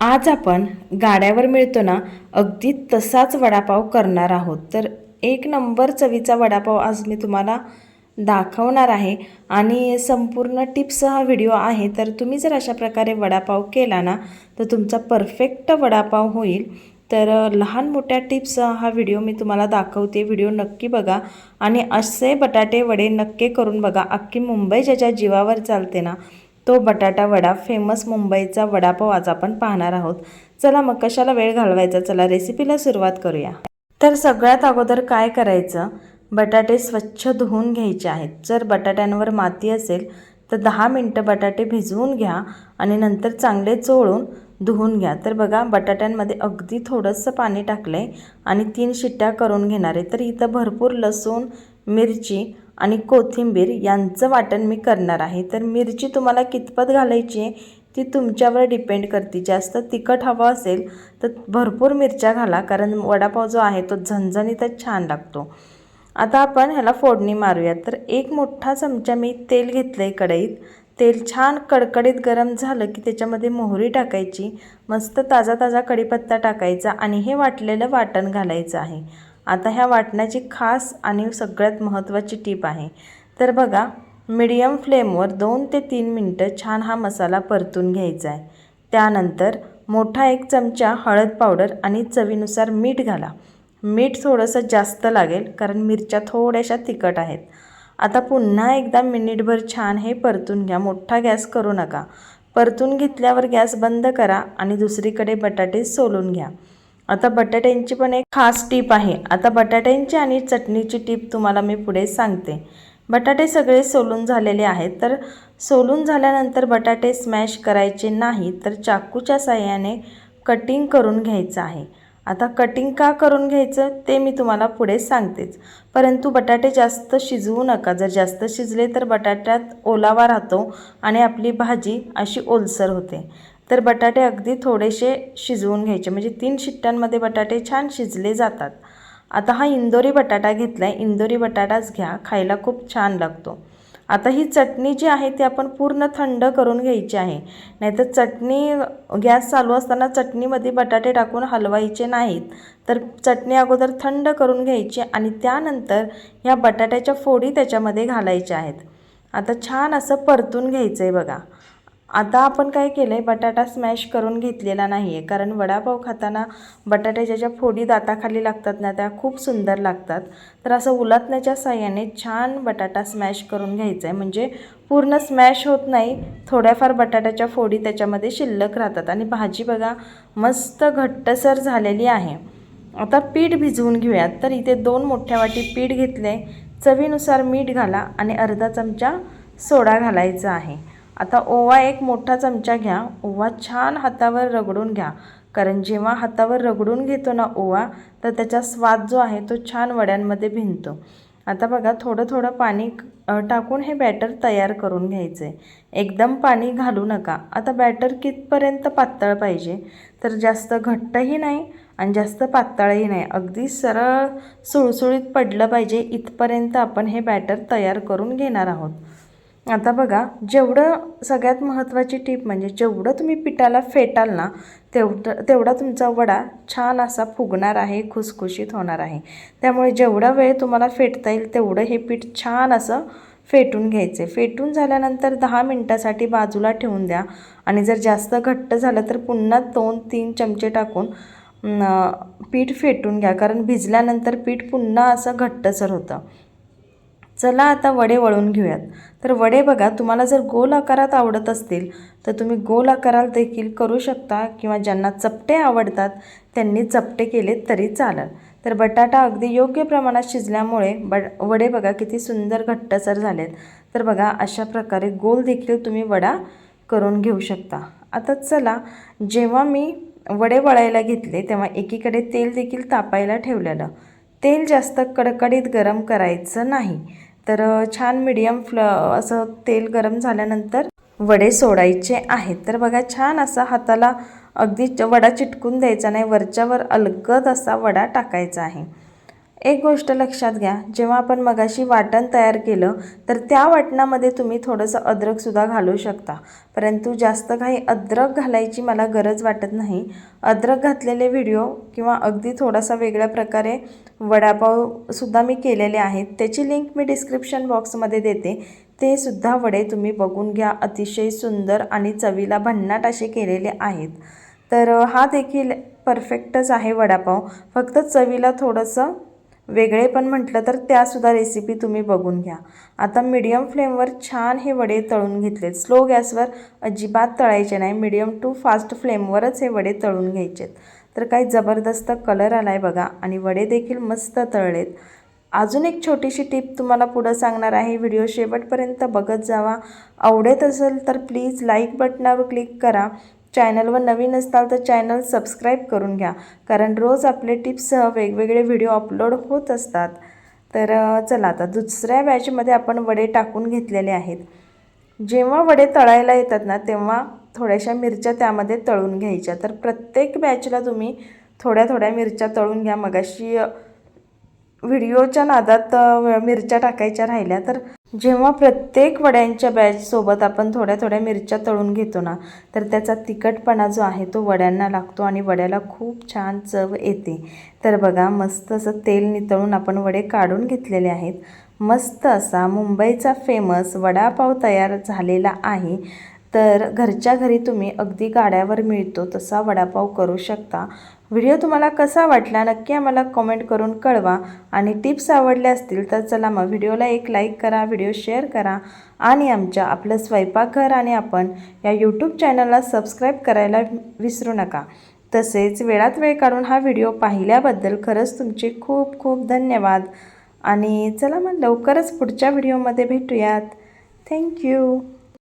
आज आपण गाड्यावर मिळतो ना अगदी तसाच वडापाव करणार आहोत. तर एक नंबर चवीचा वडापाव आज मी तुम्हाला दाखवणार आहे आणि संपूर्ण टिप्स हा व्हिडिओ आहे. तर तुम्ही जर अशा प्रकारे वडापाव केला ना तर तुमचा परफेक्ट वडापाव होईल. तर लहान मोठ्या टिप्स हा व्हिडिओ मी तुम्हाला दाखवते. व्हिडिओ नक्की बघा आणि असे बटाटे वडे नक्की करून बघा. अख्खी मुंबई ज्याच्या जीवावर चालते ना तो बटाटा वडा फेमस मुंबईचा वडापाव आज आपण पाहणार आहोत. चला मग कशाला वेळ घालवायचा? चला रेसिपीला सुरुवात करूया. तर सगळ्यात अगोदर काय करायचं? बटाटे स्वच्छ धुवून घ्यायचे आहेत. जर बटाट्यांवर माती असेल तर दहा मिनटं बटाटे भिजवून घ्या आणि नंतर चांगले चोळून धुवून घ्या. तर बघा बटाट्यांमध्ये अगदी थोडंसं पाणी टाकलं आहे आणि तीन शिट्ट्या करून घेणार आहे. तर इथं भरपूर लसूण मिरची आणि कोथिंबीर यांचं वाटण मी करणार आहे. तर मिरची तुम्हाला कितपत घालायची आहे ती तुमच्यावर डिपेंड करते. जास्त तिखट हवं असेल तर भरपूर मिरच्या घाला कारण वडापाव जो आहे तो झणझणीतच छान लागतो. आता आपण ह्याला फोडणी मारूया तर एक मोठा चमचा मी तेल घेतलं आहे कढईत. तेल छान कडकडीत गरम झालं की त्याच्यामध्ये मोहरी टाकायची मस्त ताजा ताजा कढीपत्ता टाकायचा आणि हे वाटलेलं वाटण घालायचं आहे. आता ह्या वाटण्याची खास आणि सगळ्यात महत्त्वाची टीप आहे. तर बघा मीडियम फ्लेमवर दोन ते तीन मिनटं छान हा मसाला परतून घ्यायचा आहे. त्यानंतर मोठा एक चमचा हळद पावडर आणि चवीनुसार मीठ घाला. मीठ थोडंसं जास्त लागेल कारण मिरच्या थोड्याशा तिखट आहेत. आता पुन्हा एकदा मिनिटभर छान हे परतून घ्या. मोठा गॅस करू नका. परतून घेतल्यावर गॅस बंद करा आणि दुसरीकडे बटाटे सोलून घ्या. आता बटाट्यांची पण एक खास टीप आहे. आता बटाट्यांची आणि चटणीची टीप तुम्हाला मी पुढे सांगते. बटाटे सगळे सोलून झालेले आहेत तर सोलून झाल्यानंतर बटाटे स्मॅश करायचे नाही तर चाकूच्या साह्याने कटिंग करून घ्यायचं आहे. आता कटिंग का करून घ्यायचं ते मी तुम्हाला पुढे सांगतेच. परंतु बटाटे जास्त शिजवू नका. जर जास्त शिजले तर बटाट्यात ओलावा राहतो आणि आपली भाजी अशी ओलसर होते. तर बटाटे अगदी थोडेसे शिजवून घ्यायचे. म्हणजे तीन शिट्ट्यांमध्ये बटाटे छान शिजले जातात. आता हा इंदोरी बटाटा घेतला आहे इंदोरी बटाटाच घ्या. खायला खूप छान लागतो. आता ही चटणी जी आहे ती आपण पूर्ण थंड करून घ्यायची आहे. नाहीतर चटणी गॅस चालू असताना चटणीमध्ये बटाटे टाकून हलवायचे नाहीत. तर चटणी अगोदर थंड करून घ्यायची आणि त्यानंतर ह्या बटाट्याच्या फोडी त्याच्यामध्ये घालायच्या आहेत. आता छान असं परतून घ्यायचं आहे बघा. आता आपण काय केलं आहे बटाटा स्मॅश करून घेतलेला नाही आहे कारण वडापाव खाताना बटाट्याच्या ज्या फोडी दाताखाली लागतात ना त्या खूप सुंदर लागतात. तर असं उलटण्याच्या साह्याने छान बटाटा स्मॅश करून घ्यायचा आहे म्हणजे पूर्ण स्मॅश होत नाही थोड्याफार बटाट्याच्या फोडी त्याच्यामध्ये शिल्लक राहतात. आणि भाजी बघा मस्त घट्टसर झालेली आहे. आता पीठ भिजवून घेऊयात. तर इथे दोन मोठ्या वाटी पीठ घेतले चवीनुसार मीठ घाला आणि अर्धा चमचा सोडा घालायचा आहे. आता ओवा एक मोठा चमचा घ्या. ओवा छान हातावर रगडून घ्या. कारण जेव्हा हातावर रगडून घेतो ना ओवा तर त्याचा स्वाद जो आहे तो छान वड्यांमध्ये भिनतो. आता बघा थोडं थोडं पाणी टाकून हे बॅटर तयार करून घ्यायचं आहे एकदम पाणी घालू नका. आता बॅटर कितपर्यंत पातळ पाहिजे? तर जास्त घट्टही नाही आणि जास्त पातळही नाही. अगदी सरळ सुळसुळीत पडलं पाहिजे. इथपर्यंत आपण हे बॅटर तयार करून घेणार आहोत. आता बघा जेवढं सगळ्यात महत्त्वाची टीप म्हणजे जेवढं तुम्ही पिठाला फेटाल ना तेवढं तेवढा तुमचा वडा छान असा फुगणार आहे खुसखुशीत होणार आहे. त्यामुळे जेवढा वेळ तुम्हाला फेटता येईल तेवढं हे पीठ छान असं फेटून घ्यायचे. फेटून झाल्यानंतर दहा मिनटासाठी बाजूला ठेवून द्या आणि जर जास्त घट्ट झालं तर पुन्हा दोन तीन चमचे टाकून पीठ फेटून घ्या. कारण भिजल्यानंतर पीठ पुन्हा असं घट्टसर होतं. चला आता वडे वळून घेऊयात. तर वडे बघा तुम्हाला जर गोल आकारात आवडत असतील तर तुम्ही गोल आकारात देखील करू शकता किंवा ज्यांना चपटे आवडतात त्यांनी चपटे केले तरी चालेल. तर बटाटा अगदी योग्य प्रमाणात शिजल्यामुळे बड वडे बघा किती सुंदर घट्टसर झालेत. तर बघा अशा प्रकारे गोल देखील तुम्ही वडा करून घेऊ शकता. आता चला जेव्हा मी वडे वळायला घेतले तेव्हा एकीकडे तेल देखील तापायला ठेवलेलं. तेल जास्त कडकडीत गरम करायचं नाही. तर छान मीडियम फ्ल असं तेल गरम झाल्यानंतर वडे सोडायचे आहेत. तर बघा छान असा हाताला अगदी वडा चिटकून द्यायचा नाही. वरच्यावर अलगद असा वडा टाकायचा आहे. एक गोष्ट लक्षात घ्या. जेव्हा आपण मगाशी वाटण तयार केलं तर त्या वाटणामध्ये तुम्ही थोडंसं अद्रकसुद्धा घालू शकता. परंतु जास्त काही अद्रक घालायची मला गरज वाटत नाही. अद्रक घातलेले व्हिडिओ किंवा अगदी थोडासा वेगळ्या प्रकारे वडापावसुद्धा मी केलेले आहेत त्याची लिंक मी डिस्क्रिप्शन बॉक्समध्ये देते. ते सुद्धा वडे तुम्ही बघून घ्या. अतिशय सुंदर आणि चवीला भन्नाट असे केलेले आहेत. तर हा देखील परफेक्टच आहे वडापाव. फक्त चवीला थोडंसं वेगळे पण म्हटलं तर त्यासुद्धा रेसिपी तुम्ही बघून घ्या. आता मीडियम फ्लेमवर छान हे वडे तळून घेतलेत. स्लो गॅसवर अजिबात तळायचे नाही. मीडियम टू फास्ट फ्लेमवरच हे वडे तळून घ्यायचेत. तर काही जबरदस्त कलर आला आहे बघा आणि वडे देखील मस्त तळलेत. अजून एक छोटीशी टिप तुम्हाला पुढं सांगणार आहे. व्हिडिओ शेवटपर्यंत बघत जावा. आवडत असेल तर प्लीज लाईक बटनावर क्लिक करा. चॅनलवर नवीन असताल तर चॅनल सबस्क्राईब करून घ्या. कारण रोज आपले टिप्ससह वेगवेगळे व्हिडिओ अपलोड होत असतात. तर चला आता दुसऱ्या बॅचमध्ये आपण वडे टाकून घेतलेले आहेत. जेव्हा वडे तळायला येतात ना तेव्हा थोड्याशा मिरच्या त्यामध्ये तळून घ्यायच्या. तर प्रत्येक बॅचला तुम्ही थोड्या थोड्या मिरच्या तळून घ्या. मगाशी व्हिडिओच्या नादात मिरच्या टाकायच्या राहिल्या. तर जेव्हा प्रत्येक वड्यांच्या बॅचसोबत आपण थोड्या थोड्या मिरच्या तळून घेतो ना तर त्याचा तिखटपणा जो आहे तो वड्यांना लागतो आणि वड्याला खूप छान चव येते. तर बघा मस्त असं तेल नितळून आपण वडे काढून घेतलेले आहेत. मस्त असा मुंबईचा फेमस वडापाव तयार झालेला आहे. तर घरच्या घरी तुम्ही अगदी गाड्यावर मिळतो तसा वडापाव करू शकता. व्हिडिओ तुम्हाला कसा वाटला नक्की आम्हाला कमेंट करून कळवा. आणि टिप्स आवडल्या असतील तर चला मग व्हिडिओला एक लाईक करा व्हिडिओ शेअर करा. आणि आमच्या आपलं स्वयंपाकघर आणि आपण या यूट्यूब चॅनलला सबस्क्राईब करायला विसरू नका. तसेच वेळात वेळ काढून हा व्हिडिओ पाहिल्याबद्दल खरंच तुमचे खूप खूप धन्यवाद. आणि चला मग लवकरच पुढच्या व्हिडिओमध्ये भेटूयात. थँक्यू